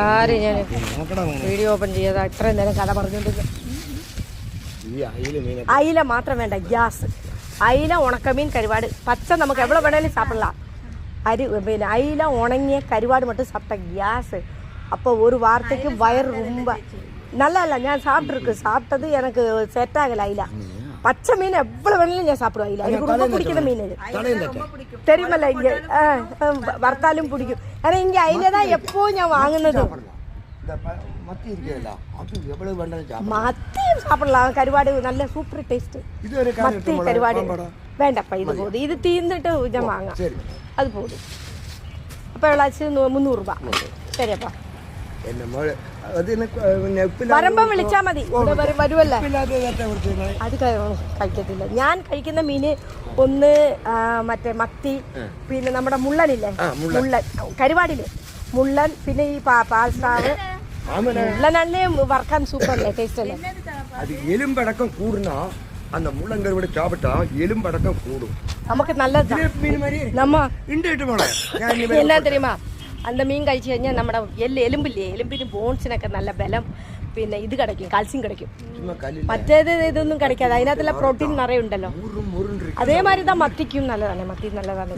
ആര് ഞാൻ video open ചെയ്യാതെ അത്രയും നേരം കഥ പറഞ്ഞുകൊണ്ടിരിക്കും അയില മാത്രം വേണ്ട ഗ്യാസ് അയില ഉണക്കമീൻ കരുവാട് പച്ച നമുക്ക് എവിടെ വേണേലും സാപ്പിടலாம் அரி പിന്നെ അയില ഉണങ്ങിയ കരുവാട് மட்டும் சாப்பிட்ட கேஸ் அப்போ ஒரு வார்த்தைக்கு வயிறு ரொம்ப நல்லா இல்லை ஞான் சாப்பிட்ருக்கு சாப்பிட்டது எனக்கு செட் ஆகலை அயிலா பச்சை மீன் எவ்வளவு வேணாலும் நான் சாப்பிடுவேன் இல்லை எனக்கு ரொம்ப பிடிக்கிற மீன் தெரியுமல்ல இங்கே வறுத்தாலும் பிடிக்கும் ஏன்னா இங்கே அதில் தான் எப்போ நான் வாங்கினது மத்தியும் சாப்பிடலாம் கருவாடு நல்ல சூப்பர் டேஸ்ட் மத்தி கருவாடு வேண்டப்பா இது போதும் இது தீர்ந்துட்டு நான் வாங்க அது போதும் அப்போ எவ்வளோச்சு முந்நூறுரூபா சரியாப்பா രൂപ ശരിയപ്പാ എന്റെ മോള് അത് എനിക്ക് പിന്നെ ഉപ്പില്ലാതെ വരുമ്പം വിളിച്ചാൽ മതി ഇവിടെ വരും- വരുമല്ലേ ഉപ്പില്ലാതെ തട്ടെ കൊടുത്തിരുന്നേ അത് കഴി- കഴിക്കത്തില്ല ഞാൻ കഴിക്കുന്ന മീന് ഒന്ന് ആ, മറ്റേ മത്തി പിന്നെ നമ്മുടെ മുള്ളനില്ലേ ആ, മുള്ളൻ. മുള്ളൻ കരുവാടില് മുള്ളൻ പിന്നെ ഈ പാ- പാൽസ്രാവ് ആമനെ മുള്ളനല്ലേ വറക്കാൻ സൂപ്പർ അല്ലേ ടേസ്റ്റ് അല്ലേ அது எலும்படக்கம் கூடுனா அந்த முள்ளங்கருவிட சாப்பிட்டா எலும்படக்கம் கூடும் നമുക്ക് നല്ലതാ இதே மீன் மாதிரி നമ്മ இண்டுட்டு போனேன் ഞാൻ ഇനി എന്നാ தெரியுமா അന്ത മീൻ കഴിച്ചു കഴിഞ്ഞാൽ നമ്മുടെ എല്ല് എലുമ്പില്ലേ എലുമ്പിന് ബോൺസിനൊക്കെ നല്ല ബലം. പിന്നെ ഇത് കിടക്കും കാൽസ്യം കിടക്കും. മറ്റേത് ഇതൊന്നും കിടക്കാതെ അതിനകത്തുള്ള പ്രോട്ടീൻ നിറയെ ഉണ്ടല്ലോ. അതേമാതിരി ഇതാ മത്തിക്കും നല്ലതാണ് മത്തി നല്ലതാണ്.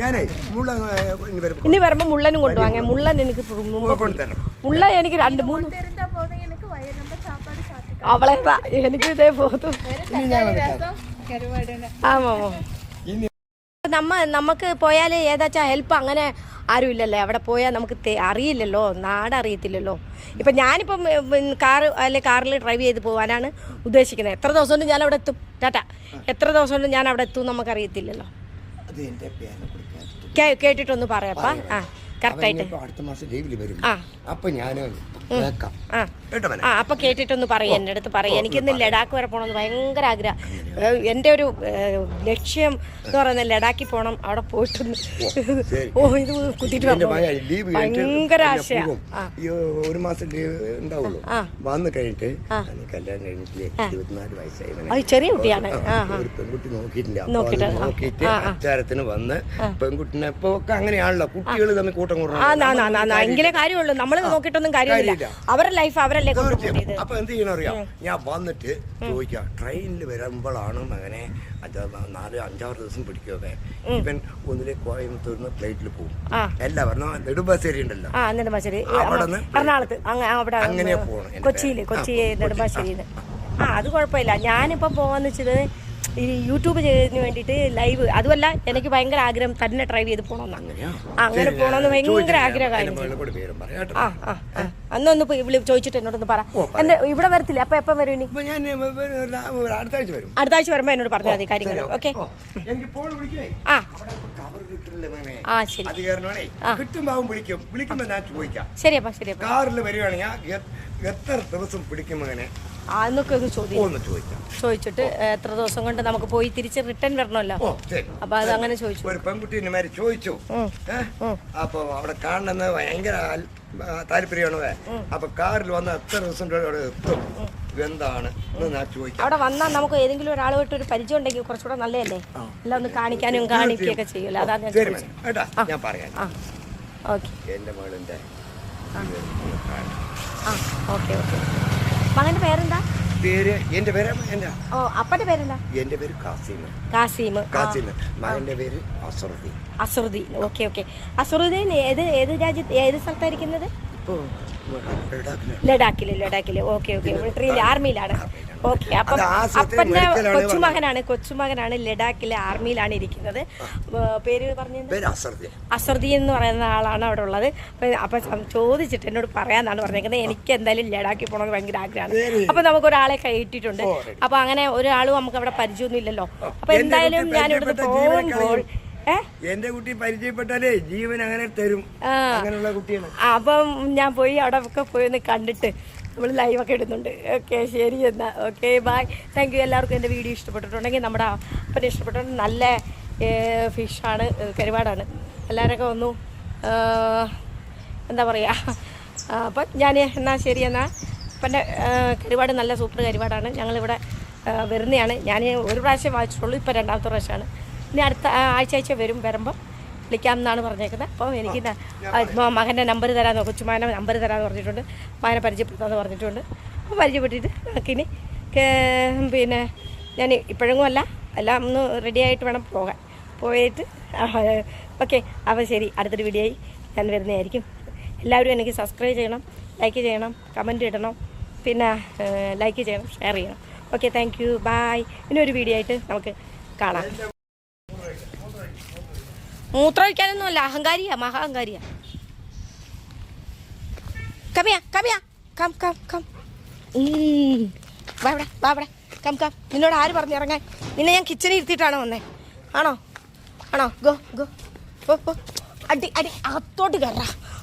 ഇനി വരുമ്പോ മുള്ളനും കൊണ്ടുവാങ്ങ. മുള്ളൻ എനിക്ക് മുള്ള എനിക്ക് രണ്ട് മൂന്ന്. അവളെന്താ എനിക്ക് ഇതേ പോകും ആമാ. നമ്മ നമുക്ക് പോയാൽ ഏതാച്ചാ ഹെൽപ്പ് അങ്ങനെ ആരും ഇല്ലല്ലേ അവിടെ പോയാൽ നമുക്ക് അറിയില്ലല്ലോ നാട് അറിയത്തില്ലല്ലോ ഇപ്പം ഞാനിപ്പം കാറ് അല്ലെ കാറിൽ ഡ്രൈവ് ചെയ്ത് പോകാനാണ് ഉദ്ദേശിക്കുന്നത് എത്ര ദിവസം കൊണ്ട് ഞാൻ അവിടെ എത്തും? ടാറ്റ എത്ര ദിവസം കൊണ്ട് ഞാൻ അവിടെ എത്തും നമുക്കറിയത്തില്ലല്ലോ. കേട്ടിട്ടൊന്ന് പറയാപ്പാ ആ. കറക്റ്റായിട്ട് അടുത്ത മാസം ലീവിൽ വരും. അപ്പൊ ഞാൻ കേക്കാം ആ. അപ്പൊ കേട്ടിട്ടൊന്ന് പറയും എന്റെ അടുത്ത് പറയും. എനിക്കിന്ന് ലഡാക്ക് വരെ പോകണമെന്ന് ഭയങ്കര ആഗ്രഹം. എന്റെ എന്റെ ഒരു ലക്ഷ്യം എന്ന് പറയുന്നത് ലഡാക്കിൽ പോകണം അവിടെ പോയിട്ടൊന്ന് ശരി. ഓ ഇത് കുത്തിട്ട് എന്റെ ഭയങ്കര ആശയാ. ഒരു മാസം ലീവ് ഉണ്ടാവുള്ളൂ. വന്ന് കഴിഞ്ഞിട്ട് കല്യാണം കഴിഞ്ഞിട്ട് ഇരുപത്തിനാല് വയസ്സായി. ചെറിയ കുട്ടിയാണ്. ഒരു പെൺകുട്ടി നോക്കിയിട്ടില്ല. അപ്പൊ നോക്കിയിട്ട്. അച്ചാരത്തിന് വന്ന് പെൺകുട്ടിനെ ഇപ്പൊ ഒക്കെ അങ്ങനെയാണല്ലോ. കുട്ടികൾ തമ്മിൽ കൂട്ടം നാ എങ്കിലേ കാര്യമുള്ളൂ. നമ്മൾ നോക്കിയിട്ടൊന്നും കാര്യമില്ല. അവരുടെ ലൈഫ് അവരല്ലേ അപ്പൊ എന്ത് ചെയ്യണം അറിയാം? ഞാൻ വന്നിട്ട് ചോദിക്കാം. ട്രെയിനിൽ വരുമ്പോഴാണ് മകനെ നാല് അഞ്ചാറ് ദിവസം പിടിക്കുമൊക്കെ ഇവൻ ഒന്നിലെ കോയമ്പത്തൂരിന്ന് ഫ്ലൈറ്റിൽ പോകും എല്ലാവരും നെടുമ്പാശ്ശേരി ഉണ്ടല്ലോ. അവിടുന്ന് എറണാകുളത്ത്. അങ്ങ് അവിടെ അങ്ങനെ പോകണം കൊച്ചിയിൽ കൊച്ചി നെടുമ്പാശ്ശേരി ആ അത് കുഴപ്പമില്ല. ഞാനിപ്പോ പോവാന്ന് വെച്ചത് ഈ യൂട്യൂബ് ചെയ്യുന്നതിന് വേണ്ടിയിട്ട് ലൈവ് അതുമല്ല എനിക്ക് ഭയങ്കര ആഗ്രഹം തന്നെ ട്രൈ ചെയ്ത് പോകണം അങ്ങനെയാ? അങ്ങനെ പോകണമെന്ന് ഭയങ്കര ആഗ്രഹമായിരുന്നു ആ ആ. അന്നൊന്ന് വിളി ചോദിച്ചിട്ട് എന്നോടൊന്ന് പറ. എന്റെ ഇവിടെ വരത്തില്ല? അപ്പൊ എപ്പം വരും അപ്പൊ അടുത്ത ആഴ്ച വരുമ്പോ എന്നോട് പറഞ്ഞാൽ മതി കാര്യങ്ങൾ ഓക്കെ? ആ. ശരി. ശരിയപ്പാ ശരിയപ്പാ. കാറിൽ വരികയാണെങ്കിൽ എത്ര ദിവസം പിടിക്കും അങ്ങനെ ആ എന്നൊക്കെ ഒന്ന് ചോദിക്കാം ചോദിച്ചിട്ട് എത്ര ദിവസം കൊണ്ട് നമുക്ക് പോയി തിരിച്ച് റിട്ടേൺ വരണമല്ലോ അപ്പൊ അത് അങ്ങനെ ചോദിച്ചു ഒരു പെൺകുട്ടീനെ മാതിരി ചോദിച്ചു? അപ്പൊ അവിടെ കാണണമെന്ന് ഭയങ്കര താല്പര്യമാണ് അപ്പൊ കാറിൽ വന്ന എത്ര ദിവസം അവിടെ എത്തും എന്താണ് അവിടെ വന്നാൽ നമുക്ക് ഏതെങ്കിലും ഒരാളുമായിട്ട് ഒരു പരിചയം ഉണ്ടെങ്കിൽ കുറച്ചുകൂടെ നല്ലതല്ലേ എല്ലാം ഒന്ന് കാണിക്കാനും കാണിക്കുകയൊക്കെ ചെയ്യൂല അതാണ് ഞാൻ പറയാം ഓക്കെ എന്റെ ആ ഓക്കെ ഓക്കെ മകന്റെ പേരെന്താ? പേര് എന്റെ പേര് ഓ അപ്പന്റെ പേരെന്താ? എന്റെ പേര് കാസിം. കാസിം. കാസിം. മകന്റെ പേര് അസറുദ്ദീൻ. അസറുദ്ദീൻ. Okay okay. അസറുദ്ദീൻ ഏത് ഏത് രാജ്യത്ത് ഏത് സ്ഥലത്തായിരിക്കുന്നത്. ലഡാക്കിൽ. ലഡാക്കിൽ ഓക്കെ ഓക്കെ. മിലിറ്ററിയിൽ ആർമിയിലാണ്. ഓക്കെ അപ്പം അപ്പന്റെ കൊച്ചുമകനാണ് കൊച്ചുമകനാണ് ലഡാക്കിലെ ആർമിയിലാണ് ഇരിക്കുന്നത്. പേര് പറഞ്ഞു? അസർദി എന്ന് പറയുന്ന ആളാണ് അവിടെ ഉള്ളത്. അപ്പം അപ്പം ചോദിച്ചിട്ട് എന്നോട് പറയാന്നാണ് പറഞ്ഞേക്കുന്നത്. എനിക്ക് എന്തായാലും ലഡാക്കിൽ പോകണമെന്ന് ഭയങ്കര ആഗ്രഹമാണ്. അപ്പം നമുക്ക് ഒരാളെ കയറ്റിയിട്ടുണ്ട് അപ്പം അങ്ങനെ ഒരാളും നമുക്ക് അവിടെ പരിചയമൊന്നും ഇല്ലല്ലോ അപ്പം എന്തായാലും ഞാൻ ഇവിടുന്ന് പോകുമ്പോൾ എന്റെ കുട്ടി പരിചയപ്പെട്ടാലേ ജീവൻ അങ്ങനെ തരും. അങ്ങനെയുള്ള കുട്ടിയാണ്. അപ്പം ഞാൻ പോയി അവിടെ ഒക്കെ പോയി ഒന്ന് കണ്ടിട്ട് നമ്മൾ ലൈവൊക്കെ ഇടുന്നുണ്ട്. ഓക്കെ ശരി എന്നാൽ ഓക്കെ ബൈ താങ്ക് യു എല്ലാവർക്കും എന്റെ വീഡിയോ ഇഷ്ടപ്പെട്ടിട്ടുണ്ടെങ്കിൽ നമ്മുടെ അപ്പനെ ഇഷ്ടപ്പെട്ടിട്ടുണ്ട്. നല്ല ഫിഷാണ് കരുവാടാണ്. എല്ലാവരൊക്കെ വന്നു. എന്താ പറയുക അപ്പം ഞാൻ എന്നാൽ ശരി എന്നാൽ അപ്പന്റെ കരുവാട് നല്ല സൂപ്പർ കരുവാടാണ്. ഞങ്ങളിവിടെ വരുന്നതാണ്. ഞാൻ ഒരു പ്രാവശ്യം വായിച്ചിട്ടുള്ളൂ. ഇപ്പോൾ രണ്ടാമത്തെ പ്രാവശ്യമാണ്. ഇനി അടുത്ത ആഴ്ച ആഴ്ച വരും വരുമ്പം വിളിക്കാം എന്നാണ് പറഞ്ഞേക്കുന്നത്. അപ്പോൾ എനിക്ക് മകന്റെ നമ്പർ തരാമെന്ന് കൊച്ചുമാനെ നമ്പർ തരാമെന്ന് പറഞ്ഞിട്ടുണ്ട്. മകനെ പരിചയപ്പെടുത്താമെന്ന് പറഞ്ഞിട്ടുണ്ട്. അപ്പോൾ പരിചയപ്പെട്ടിട്ട് നമുക്കിനി പിന്നെ ഞാൻ ഇപ്പോഴെങ്ങും അല്ല എല്ലാം ഒന്ന് റെഡി ആയിട്ട് വേണം പോകാൻ. പോയിട്ട് ഓക്കെ അപ്പോൾ ശരി അടുത്തൊരു വീഡിയോയിൽ ഞാൻ വരുന്നതായിരിക്കും. എല്ലാവരും എനിക്ക് സബ്സ്ക്രൈബ് ചെയ്യണം ലൈക്ക് ചെയ്യണം കമന്റ് ഇടണം പിന്നെ ലൈക്ക് ചെയ്യണം ഷെയർ ചെയ്യണം. ഓക്കെ താങ്ക് യു ബായ് ഇനി ഒരു വീഡിയോ ആയിട്ട് നമുക്ക് കാണാം. മൂത്രമൊഴിക്കാനൊന്നും അല്ല അഹങ്കാരിയാ മഹാ അഹങ്കാരിയാ കമ്മിയാ കമ്മിയാ കം കം കം. വാ ഇവിടെ കം കം നിന്നോട് ആര് പറഞ്ഞു ഇറങ്ങാൻ? നിന്നെ ഞാൻ കിച്ചണിൽ ഇരുത്തിയിട്ടാണോ വന്നേ? ആണോ? ആണോ? ഗോ ഗോ ഓ ഓ അടി അടി. അകത്തോട്ട് കയറ.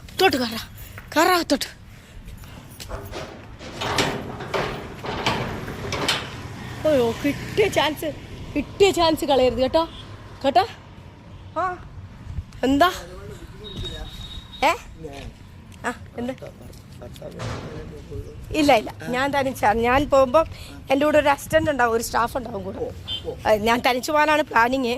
അത്തോട്ട് കയറ. കയറ അകത്തോട്ട്. ഓയോ കിട്ടിയ ചാൻസ് കിട്ടിയ ചാൻസ് കളയരുത് കേട്ടോ. കേട്ടോ? ആ. എന്താ? ഏ? ആ എന്താ? ഇല്ല ഇല്ല. ഞാൻ തനിച്ചാണ് ഞാൻ പോകുമ്പോൾ എന്റെ കൂടെ ഒരു അസിസ്റ്റന്റ് ഉണ്ടാവും ഒരു സ്റ്റാഫ് ഉണ്ടാവും കൂടെ. ഞാൻ തനിച്ചു പോകാനാണ് പ്ലാനിങ്.